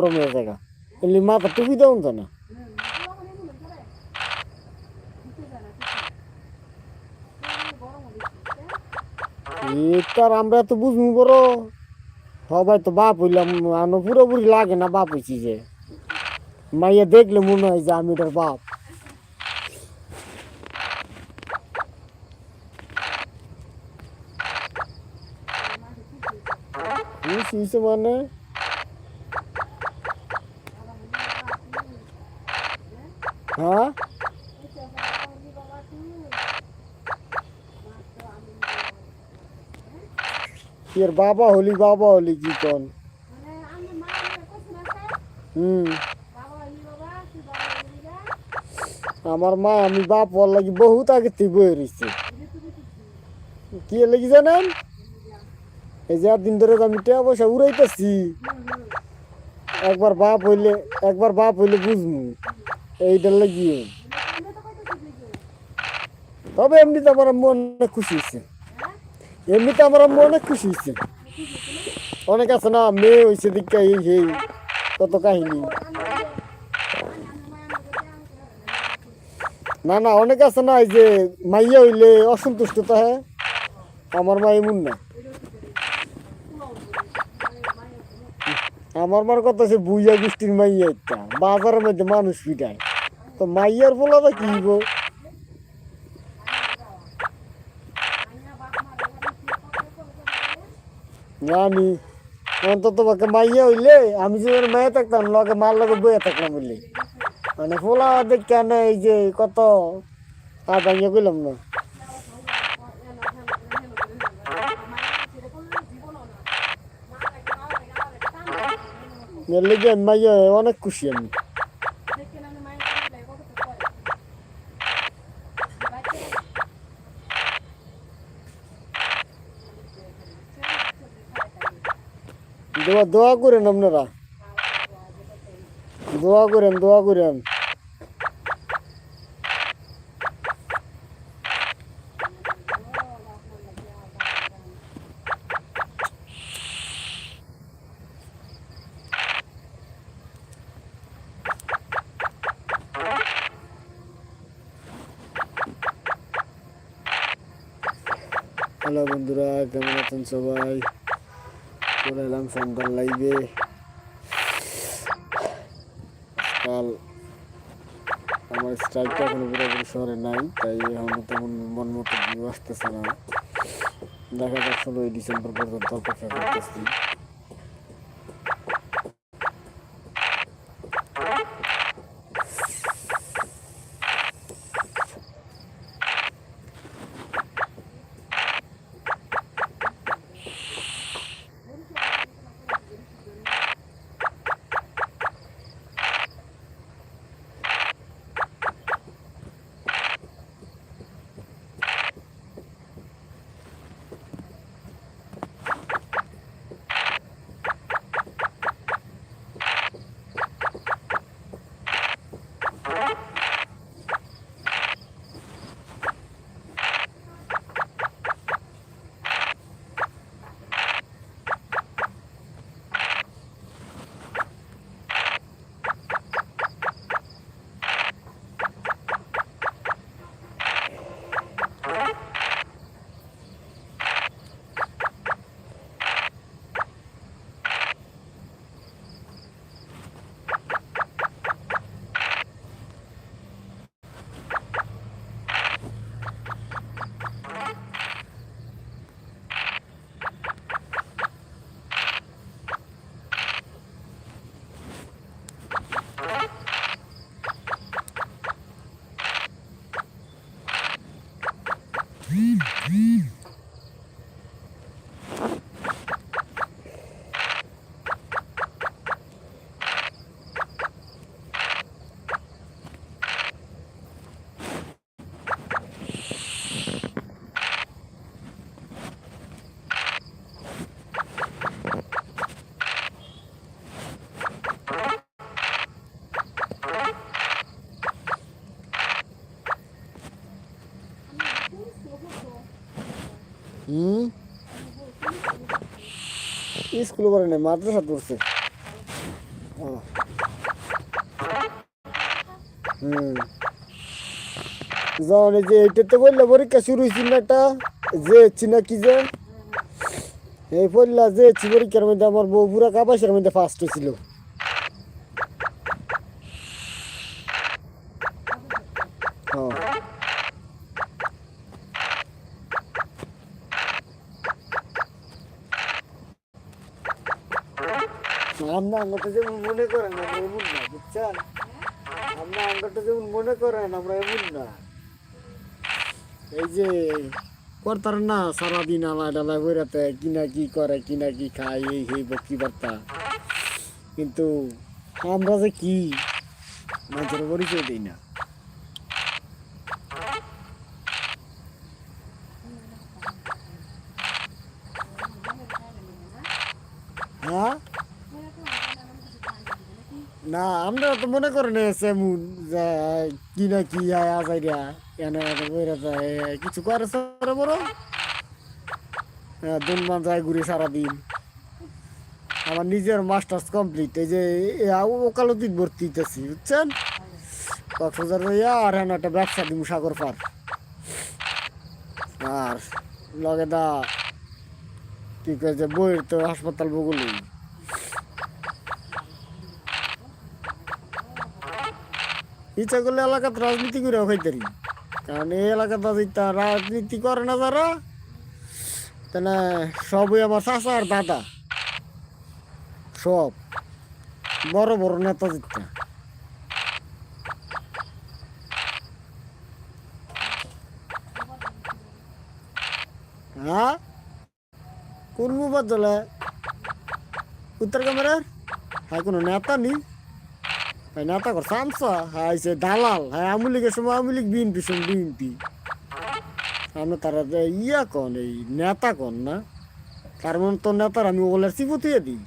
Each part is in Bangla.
গরমের জায়গা এমনি মাথা টুপি দেওয়া তো না তার আমরা তো বুঝব বড় সবাই তো বাপ হইলাম আনো পুরোপুরি লাগে না বাপ হইছি যে মাইয়া দেখলে মনে হয় যে আমি এটার বাপ বুঝছি বুঝছি মানে হ্যাঁ? এর বাবা হলি বাবা হলি কি কন? আমার মা, আমি বাপ হওয়ার লাগি বহুত আগে থেকে বয়ে রয়েছে কি লাগি জানেন? এই যে দিন ধরে আমি টাকা পয়সা উড়াইতেছি। একবার বাপ হইলে, একবার বাপ হইলে বুঝমু। এইটার লাগিয়ে তবে এমনিতে আমার মন খুশি হয়েছে। এমনিতে আমার অনেক খুশি হয়েছে। অনেক আছে না, মেয়ে হয়েছে দিকটা এই কত কাহিনী। না না, অনেক আছে না, এই যে মাইয়া হইলে অসন্তুষ্ট তো হ্যাঁ আমার মা এমন না। আমার মার কথা সে বুইয়া গোষ্ঠীর মাইয়া একটা, বাজারের মধ্যে মানুষ পিটায়। তো মাইয়ার বলাটা কি গো জানি অন্তত পক্ষে মাইয়া হইলে আমি যে মেয়ে থাকতাম লগে মার লগে বইয়া থাকলাম বললে মানে ফোলা দেখ কেন এই যে কত আর ভাঙিয়ে কইলাম না। এর লেগে মাইয়া অনেক খুশি আমি। দোয়া দোয়া করেন আপনারা। দোয়া করেন দোয়া করেন। হ্যালো বন্ধুরা কেমন আছেন সবাই? চলে এলাম সন্ধ্যার লাইভে কাল আমার স্ট্রাইকটা এখনও পুরোপুরি শহরে নাই, তাই এখন তেমন মন মতো আসতেছে না। দেখা যাক, ষোলোই ডিসেম্বর পর্যন্ত অপেক্ষা করতেছি। স্কুল করে নেই, মাদ্রাসা পড়ছে। হুম। এই যে এইটাতে বললে পরীক্ষা শুরু হয়েছিল না এটা যে চিনা কি যে? এই পড়লা যে পরীক্ষার মধ্যে আমার বউ পুরা কাপাসের মধ্যে ফার্স্ট হয়েছিল হ্যাঁ যেমন মনে করেন আমরা এমন না বুঝছেন যেমন মনে করেন আমরা এমন না। এই যে করতার না সারাদিন আলায় ডালায় কিনা কি করে কিনা কি খায়, এই সেই বকি বার্তা কিন্তু আমরা যে কি? মানুষের পরিচয় দিই না হ্যাঁ না, আমরা তো মনে করেন সেমন যে কি না কি হয় আজাইরা, এনে কিছু করে সারা বড় মান যায় ঘুরে সারাদিন। আমার নিজের মাস্টার্স কমপ্লিট, এই যে ওকালতিক ভর্তি হইতেছি, বুঝছেন? কক্সবাজার হইয়া আর হ্যাঁ একটা ব্যবসা দিব সাগর পার। আর লগে দা, কি কয় যে বইয়ের তো হাসপাতাল বগুলি ইচ্ছা করলে এলাকাতে রাজনীতি করে খাইতারি কারণ এই এলাকাতে যেটা রাজনীতি করে না যারা, তাহলে সবই আমার চাচা আর দাদা। সব। বড় বড় নেতা যেটা হ্যাঁ? কোন মুবাদ উত্তর কামেরার হ্যাঁ কোনো নেতা নেই। হ্যাঁ নেতা কর, সামসা হ্যাঁ সে দালাল হ্যাঁ আমুলিকের সময় আমুলিক বিএনপি সঙ্গে বিএনপি। আমরা তারা ইয়া কন, এই নেতা কন না? তার মানে তো নেতার আমি ওগুলার চিপুতিয়ে দিই।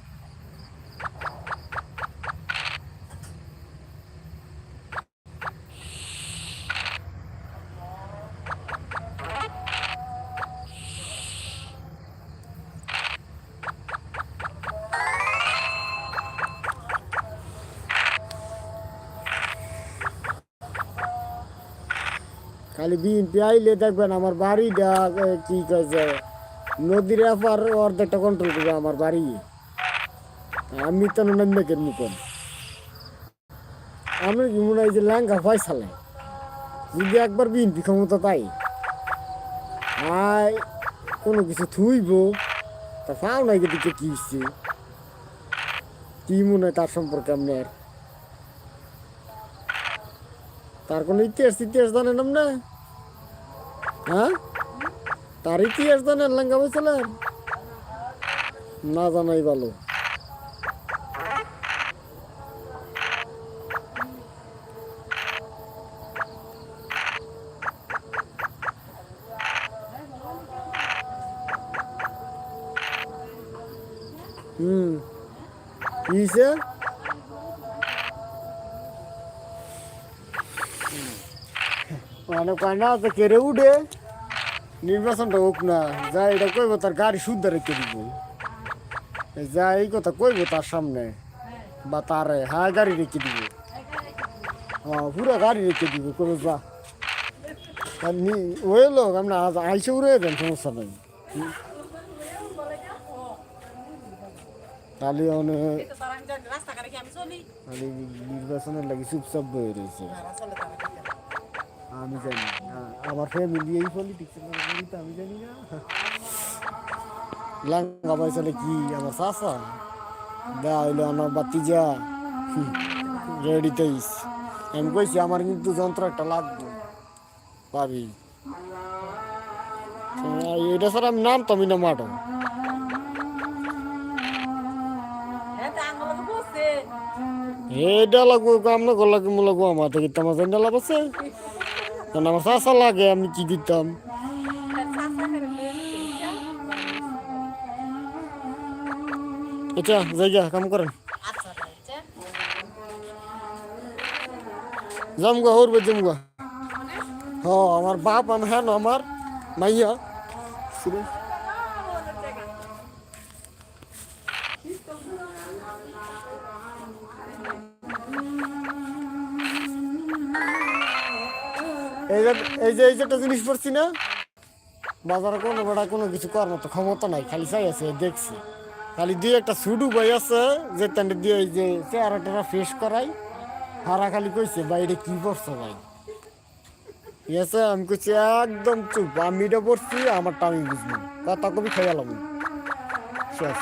খালি বিএনপি আইলে দেখবেন আমার বাড়িটা এ, কি কয়েছে নদীর এপার অর্ধেকটা কন্ট্রোল করবে আমার বাড়ি। আমি তো নামেকের মুখন আমি কি মনে হয় যে ল্যাঙ্গা ফয়সালে? যদি একবার বিএনপি ক্ষমতা পাই আয় কোনো কিছু থুইব তা পাও নাই দিকে কি হচ্ছে কি মনে হয় তার সম্পর্কে আপনার? তার কোনো ইতিহাস ইতিহাস জানেন আপনি? হ্যাঁ? তার ইতিহাস জানেন, লেঙ্গা বলছিলেন না জানাই ভালো। হুম। কি হয়েছে মানে কয় না, তো কেড়ে উঠে। নির্বাচনটা হোক না যা এটা কইব তার গাড়ি শুদ্ধ রেখে দিব। যা এই কথা কইব তার সামনে বা তারে হ্যাঁ গাড়ি রেখে দিব। হ্যাঁ পুরো গাড়ি রেখে দিব কবে যা। ওই লোক আমরা আজ আইসে উড়ে দেন সমস্যা নেই। খালি নির্বাচনের লাগি চুপচাপ বয়ে রয়েছে। আমি জানি আমার ফ্যামিলি এই পলিটিক্স আমি জানি না। লাঙ্গা পয়সালে কি আমার চাষা দেয়া হইল আমার বাতিজা রেডি তেইস আমি কইছি আমার কিন্তু যন্ত্র একটা লাগবে। পাবি। এটা স্যার আমি নাম তো আমি না বসে এটা লাগবো কামনা করলে কি লাগবো আমার? থেকে তোমার জন্য লাভ আছে কারণ আমার লাগে, আমি কি দিতাম? আচ্ছা জায়গা, কাম করেন। জমগা হরবে জমগা হ, আমার বাপ আমার হ্যাঁ আমার মাইয়া। এই যে এই যে একটা জিনিস পড়ছি না? বাজারে কোনো বেড়া কোনো কিছু করার মতো ক্ষমতা নাই, খালি চাই আছে দেখছি। খালি দিয়ে একটা সুডু বই আছে, যে তান্ডে দিয়ে এই যে চেহারা টেরা ফ্রেশ করাই হারা খালি কইছে বাইরে কি করছ ভাই? আছে, আমি কইছি, একদম চুপ, আমি এটা পড়ছি, আমারটা আমি বুঝব কথা কবি খেয়ালাম শেষ।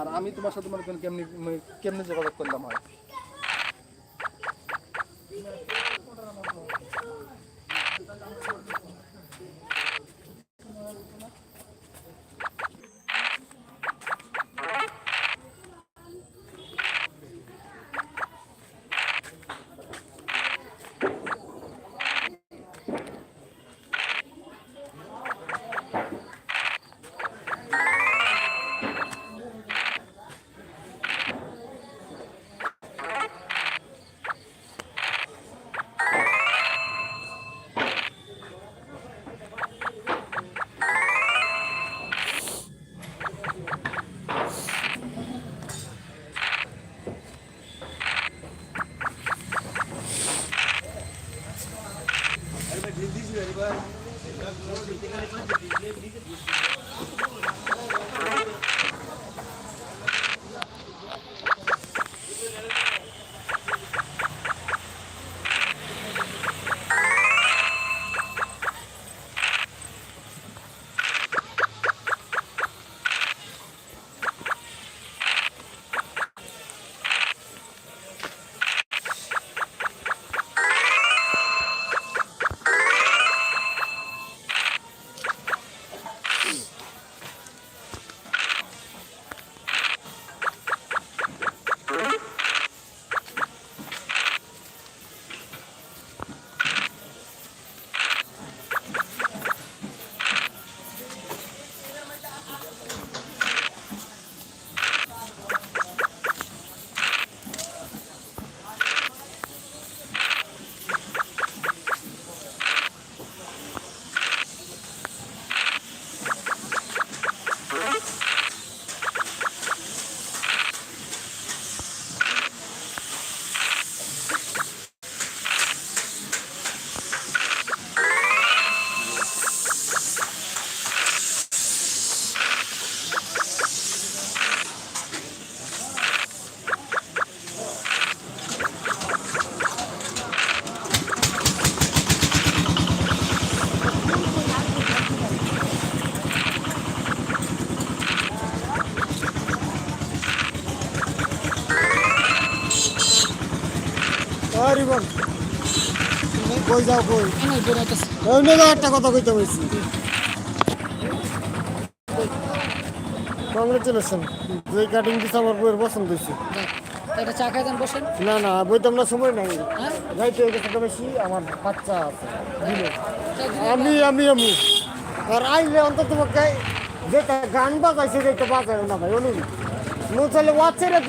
আর আমি তোমার সাথে মনে করেন কেমনি মানে কেমনি যোগাযোগ করলাম হয়। আরে বল কই যাও কই? অন্য একটা কথা কইতে বলছি। কংগ্রেচুলেশন যে কাটিং দিছে আমার বইয়ের পছন্দ হয়েছে। এটা চা খাইতেন বসেন। না না বইতাম না সময় নাই। হ্যাঁ? যাইতে গেছে তো বেশি আমার বাচ্চা আছে। আমি আমি আমি। আর আইলে অন্তত পক্ষে যেটা গান বাজাইছে যেটা বাজায় না ভাই অনুরি নো চলে ওয়াচ্ছে রে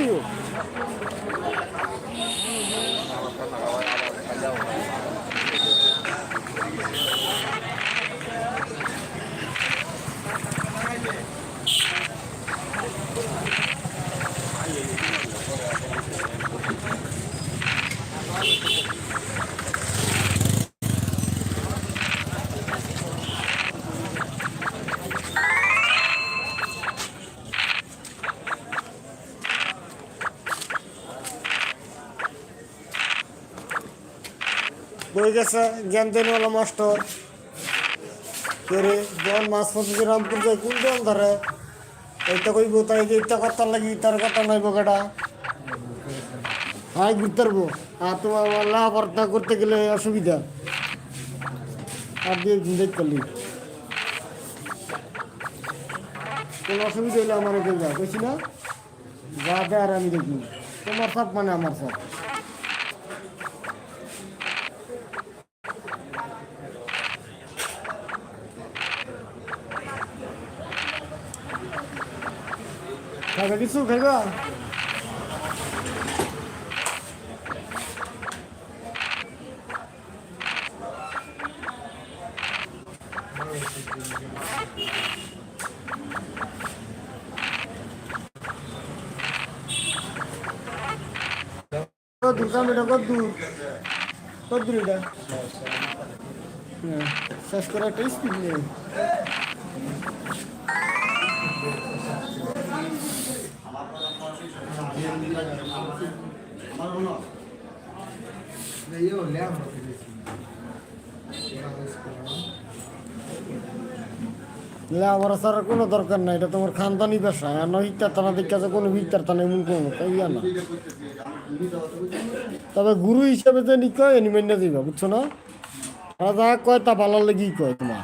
কই গেছে, জ্ঞান দেনওয়ালা মাস্টার। করে যখন মাছ পর্যন্ত রামপুর যায় কোন জন ধরে? এইটা কইব, তাই যে ইটা কথা লাগি তার কথা নাইব কেটা হাই ঘুরতে পারব। আর তোমার লাভবার্তা করতে গেলে অসুবিধা। আর দিয়ে দেখ করলি। কোনো অসুবিধা হইলে আমার এখানে যা বুঝছি না? যাতে আর আমি দেখি। তোমার সব মানে আমার সব। খাবে কিছু খাইবা? কদ্দুর কামিটা কদ্দুর কদ্দুর এটা? হ্যাঁ শেষ করে একটা স্পিড আমার স্যার কোনো দরকার নাই, এটা তোমার খানদানি পেশা আর নয় হিতার টানা আছে, কোনো হিতার টানা এমন কোনো ইয়া না। তবে গুরু হিসাবে যে নিকয় এনি মান্য দিবা, বুঝছ না? যা কয় তা ভালো লেগেই কয় তোমার।